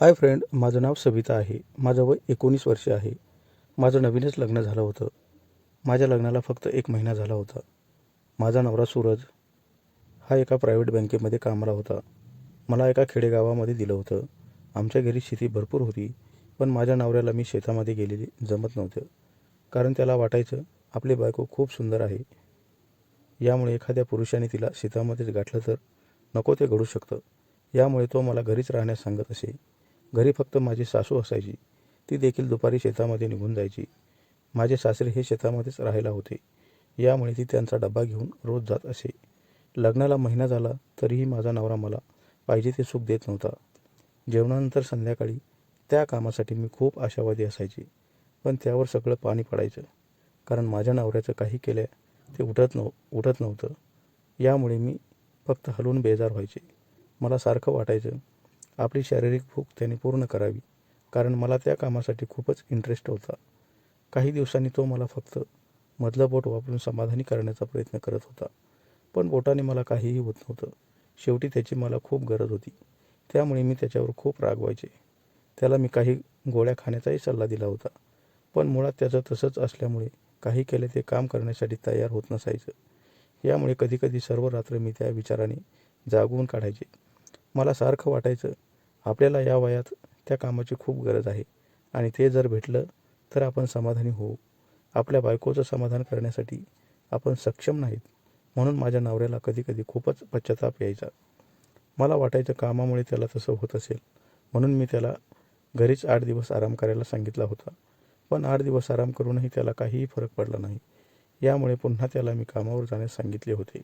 Hi friend माझं नाव सविता आहे. माझं वय एकोणीस वर्ष आहे. माझं नवीनच लग्न झालं होतं. माझ्या लग्नाला फक्त एक महिना झाला होता. माझा नवरा सूरज हा एका प्रायव्हेट बँकेमध्ये कामाला होता. मला एका खेडेगावामध्ये दिलं होतं. आमच्या घरी शेती भरपूर होती पण माझ्या नवऱ्याला मी शेतामध्ये गेलेली जमत नव्हतं. कारण त्याला वाटायचं आपली बायको खूप सुंदर आहे. यामुळे एखाद्या पुरुषाने तिला शेतामध्येच गाठलं तर नको ते घडू शकतं. यामुळे तो मला घरीच राहण्यास सांगत असे. घरी फक्त माझी सासू असायची. ती देखील दुपारी शेतामध्ये निघून जायची. माझे सासरे हे शेतामध्येच राहायला होते. यामुळे ती त्यांचा डबा घेऊन रोज जात असे. लग्नाला महिना झाला तरीही माझा नवरा मला पाहिजे ते सुख देत नव्हता. जेवणानंतर संध्याकाळी त्या कामासाठी मी खूप आशावादी असायची. पण त्यावर सगळं पाणी पडायचं. कारण माझ्या नवऱ्याचं काही केल्या ते उठत नव उठत नव्हतं. यामुळे मी फक्त हलवून बेजार व्हायचे. मला सारखं वाटायचं आपली शारीरिक भूक त्याने पूर्ण करावी. कारण मला त्या कामासाठी खूपच इंटरेस्ट होता. काही दिवसांनी तो मला फक्त मधलं बोट वापरून समाधानी करण्याचा प्रयत्न करत होता. पण बोटाने मला काहीही होत नव्हतं. शेवटी त्याची मला खूप गरज होती. त्यामुळे मी त्याच्यावर खूप रागवायचे त्याला मी काही गोळ्या खाण्याचाही सल्ला दिला होता. पण मुळात त्याचं तसंच असल्यामुळे काही केले ते काम करण्यासाठी तयार होत नसायचं. यामुळे कधीकधी सर्व रात्र मी त्या विचाराने जागवून काढायचे. मला सारखं वाटायचं आपल्याला या वयात त्या कामाची खूप गरज आहे आणि ते जर भेटलं तर आपण समाधानी होऊ. आपल्या बायकोचं समाधान करण्यासाठी आपण सक्षम नाहीत म्हणून माझ्या नवऱ्याला कधीकधी खूपच पश्चाताप यायचा. मला वाटायचं कामामुळे त्याला तसं होत असेल म्हणून मी त्याला घरीच आठ दिवस आराम करायला सांगितला होता. पण आठ दिवस आराम करूनही त्याला काहीही फरक पडला नाही. यामुळे पुन्हा त्याला मी कामावर जाण्यास सांगितले होते.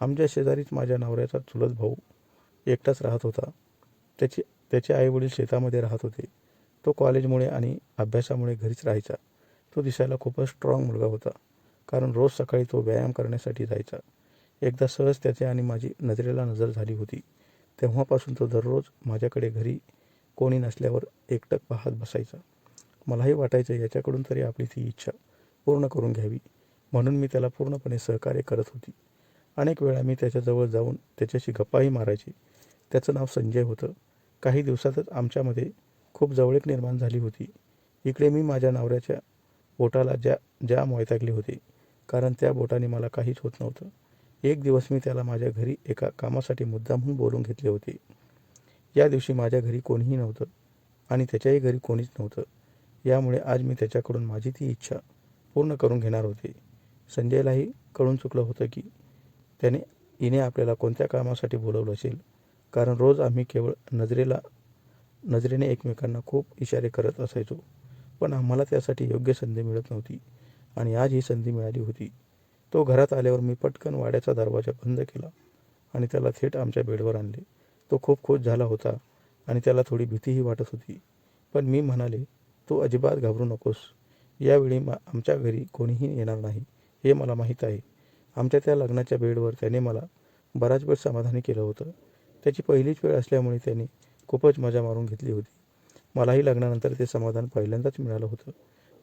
आमच्या शेजारीच माझ्या नवऱ्याचा चुलत भाऊ एकटाच राहत होता. त्याची त्याचे आईवडील शेतामध्ये राहत होते. तो कॉलेजमुळे आणि अभ्यासामुळे घरीच राहायचा. तो दिसायला खूपच स्ट्रॉंग मुलगा होता. कारण रोज सकाळी तो व्यायाम करण्यासाठी जायचा. एकदा सहज त्याचे आणि माझी नजरेला नजर झाली होती. तेव्हापासून तो दररोज माझ्याकडे घरी कोणी नसल्यावर एकटक पाहत बसायचा. मलाही वाटायचं याच्याकडून तरी आपली ती इच्छा पूर्ण करून घ्यावी. म्हणून मी त्याला पूर्णपणे सहकार्य करत होती. अनेक वेळा मी त्याच्याजवळ जाऊन त्याच्याशी गप्पाही मारायची. त्याचं नाव संजय होतं. काही दिवसातच आमच्यामध्ये खूप जवळीक निर्माण झाली होती. इकडे मी माझ्या नवऱ्याच्या बोटाला ज्या ज्या वैतागले होते कारण त्या बोटाने मला काहीच होत नव्हतं. एक दिवस मी त्याला माझ्या घरी एका कामासाठी मुद्दामहून बोलून घेतले होते. या दिवशी माझ्या घरी कोणीही नव्हतं आणि त्याच्याही घरी कोणीच नव्हतं. यामुळे आज मी त्याच्याकडून माझी ती इच्छा पूर्ण करून घेणार होते. संजयलाही कळून चुकलं होतं की त्याने हिने आपल्याला कोणत्या कामासाठी बोलवलं असेल? कारण रोज आम्ही केवळ नजरेला नजरेने एकमेकांना खूप इशारे करत असायचो. पण आम्हाला त्यासाठी योग्य संधी मिळत नव्हती आणि आज ही संधी मिळाली होती. तो घरात आल्यावर मी पटकन वाड्याचा दरवाजा बंद केला आणि त्याला थेट आमच्या बेडवर आणले. तो खूप खुश झाला होता आणि त्याला थोडी भीतीही वाटत होती. पण मी म्हणाले तू अजिबात घाबरू नकोस. यावेळी मा आमच्या घरी कोणीही येणार नाही. हे मला माहीत आहे. आमच्या त्या लग्नाच्या बेडवर त्याने मला बराच वेळ समाधानी केलं होतं. त्याची पहिलीच वेळ असल्यामुळे त्याने खूपच मजा मारून घेतली होती. मलाही लग्नानंतर ते समाधान पहिल्यांदाच मिळालं होतं.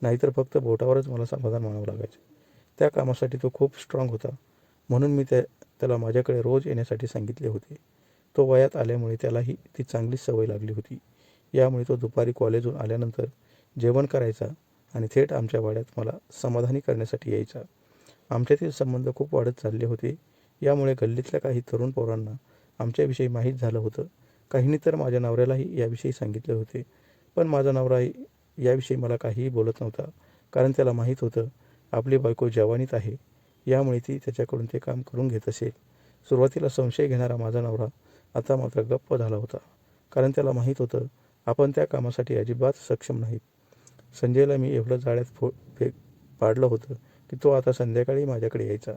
नाहीतर फक्त बोटावरच मला समाधान मानावं लागायचं. त्या कामासाठी तो खूप स्ट्रॉंग होता. म्हणून मी त्या त्याला माझ्याकडे रोज येण्यासाठी सांगितले होते. तो वयात आल्यामुळे त्यालाही ती चांगलीच सवय लागली होती. यामुळे तो दुपारी कॉलेजहून आल्यानंतर जेवण करायचा आणि थेट आमच्या वाड्यात मला समाधानी करण्यासाठी यायचा. आमच्यातील संबंध खूप वाढत चालले होते. यामुळे गल्लीतल्या काही तरुण पोरांना आमच्याविषयी माहीत झालं होतं. काहींनी तर माझ्या नवऱ्यालाही याविषयी सांगितले होते. पण माझा नवरा याविषयी मला काहीही बोलत नव्हता कारण त्याला माहीत होतं आपली बायको जवानीत आहे. यामुळे ती त्याच्याकडून ते काम करून घेत असेल. सुरुवातीला संशय घेणारा माझा नवरा आता मात्र गप्प झाला होता कारण त्याला माहीत होतं आपण त्या कामासाठी अजिबात सक्षम नाहीत. संजयला मी एवढं जाळ्यात फो फेक पाडलं होतं की तो आता संध्याकाळी माझ्याकडे यायचा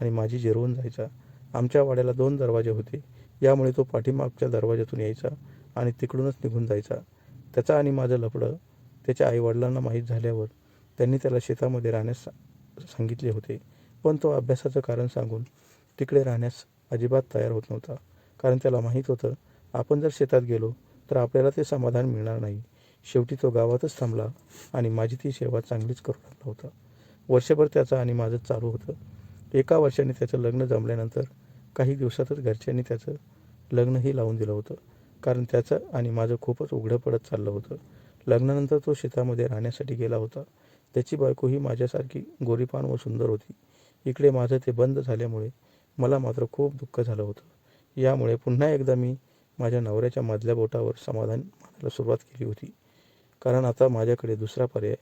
आणि माझी जिरवून जायचा. आमच्या वाड्याला दोन दरवाजे होते. यामुळे तो पाठीमागच्या दरवाज्यातून यायचा आणि तिकडूनच निघून जायचा. त्याचा आणि माझं लफडं त्याच्या आईवडिलांना माहीत झाल्यावर त्यांनी त्याला शेतामध्ये राहण्यास सांगितले होते. पण तो अभ्यासाचं कारण सांगून तिकडे राहण्यास अजिबात तयार होत नव्हता. कारण त्याला माहीत होतं आपण जर शेतात गेलो तर आपल्याला ते समाधान मिळणार नाही. शेवटी तो गावातच थांबला आणि माझी ती सेवा चांगलीच करू लागला होता. वर्षभर त्याचं आणि माझं चालू होतं. एका वर्षाने त्याचं लग्न जमल्यानंतर काही दिवसातच घरच्यांनी त्याचं लग्नही लावून दिलं होतं. कारण त्याचं आणि माझं खूपच उघडं पडत चाललं होतं. लग्नानंतर तो शेतामध्ये राहण्यासाठी गेला होता. त्याची बायकोही माझ्यासारखी गोरीपान व सुंदर होती. इकडे माझं ते बंद झाल्यामुळे मला मात्र खूप दुःख झालं होतं. यामुळे पुन्हा एकदा मी माझ्या नवऱ्याच्या मधल्या बोटावर समाधान मानायला सुरुवात केली होती. कारण आता माझ्याकडे दुसरा पर्याय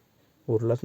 उरलाच